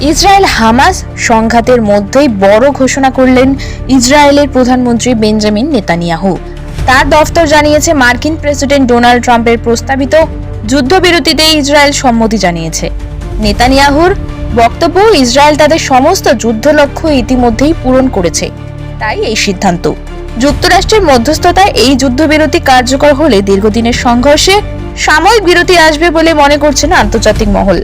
Israel Hamas সংঘাতের মধ্যেই বড় ঘোষণা করলেন ইসরায়েলের প্রধানমন্ত্রী বেঞ্জামিন নেতানিয়াহু। তার দফতর জানিয়েছে মার্কিন প্রেসিডেন্ট ডোনাল্ড ট্রাম্পের প্রস্তাবিত যুদ্ধবিরতিতে ইসরায়েল সম্মতি জানিয়েছে। নেতানিয়াহুর বক্তব্য, ইসরায়েল তাদের সমস্ত যুদ্ধ লক্ষ্য ইতিমধ্যেই পূরণ করেছে। তাই এই সিদ্ধান্ত। যুক্তরাষ্ট্রের মধ্যস্থতায় এই যুদ্ধবিরতি কার্যকর হলে দীর্ঘদিনের সংঘর্ষে সাময়িক বিরতি আসবে বলে মনে করছেন আন্তর্জাতিক মহল।